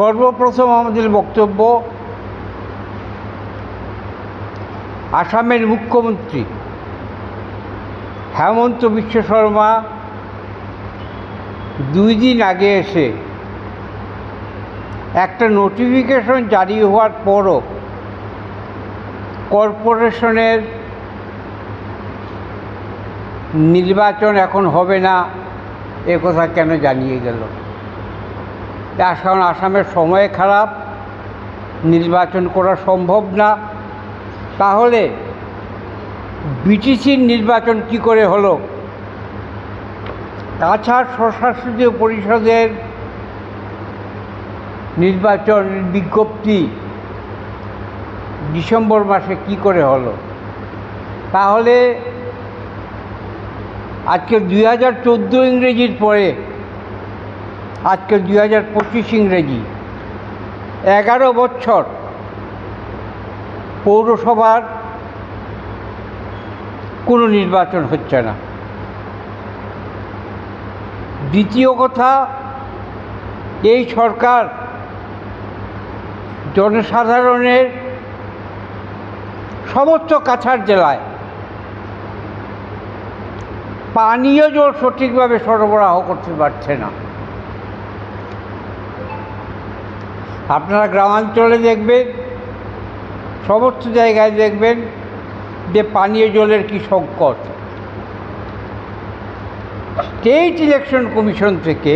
সর্বপ্রথম আমাদের বক্তব্য আসামের মুখ্যমন্ত্রী হেমন্ত বিশ্ব শর্মা দুই দিন আগে এসে একটা নোটিফিকেশন জারি হওয়ার পরও কর্পোরেশনের নির্বাচন এখন হবে না, এ কথা কেন জানিয়ে গেল? এখন আসামের সময় খারাপ, নির্বাচন করা সম্ভব না। তাহলে বিটিসির নির্বাচন কি করে হলো? তাছাড়া স্বশাসিত পরিষদের নির্বাচন বিজ্ঞপ্তি ডিসেম্বর মাসে কি করে হলো? তাহলে আজকে দুই হাজার চোদ্দ ইংরেজির পরে আজকে দুই হাজার পঁচিশ ইংরেজি। এগারো বছর পৌরসভার কোনো নির্বাচন হচ্ছে না। দ্বিতীয় কথা, এই সরকার জনসাধারণের সমস্ত কাছাড় জেলায় পানীয় জল সঠিকভাবে সরবরাহ করতে পারছে না। আপনারা গ্রামাঞ্চলে দেখবেন, সমস্ত জায়গায় দেখবেন যে পানীয় জলের কি সংকট। স্টেট ইলেকশন কমিশন থেকে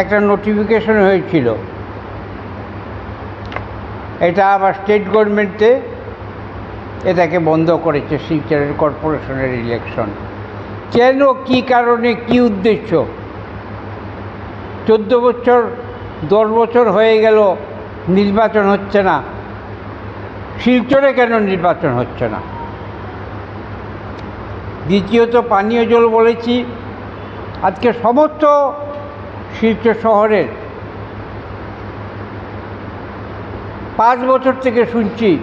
একটা নোটিফিকেশন হয়েছিল। এটা আবার স্টেট গভর্নমেন্টে এটাকে বন্ধ করেছে শিলচরের কর্পোরেশনের ইলেকশন কেন, কি কারণে, কি উদ্দেশ্য? চোদ্দ বছর দশ বছর হয়ে গেল নির্বাচন হচ্ছে না। শিলচরে কেন নির্বাচন হচ্ছে না? দ্বিতীয়ত পানীয় জল বলেছি, আজকে সমস্ত শিলচর শহরের পাঁচ বছর থেকে শুনছি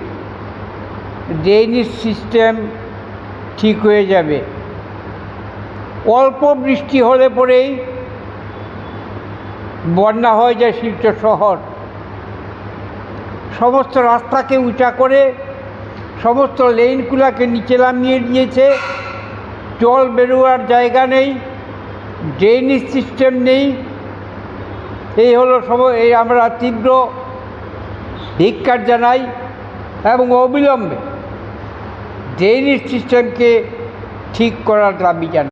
ড্রেনেজ সিস্টেম ঠিক হয়ে যাবে। অল্প বৃষ্টি হলে পরেই বন্যা হয়ে যায় শিলচর শহর। সমস্ত রাস্তাকে উঁচা করে সমস্ত লেনগুলোকে নিচে নামিয়ে দিয়েছে। জল বেরোয়ার জায়গা নেই ড্রেনেজ সিস্টেম নেই। এই হলো সব এই আমরা তীব্র ধিক্কার জানাই এবং অবিলম্বে ড্রেনেজ সিস্টেমকে ঠিক করার দাবি জানাই।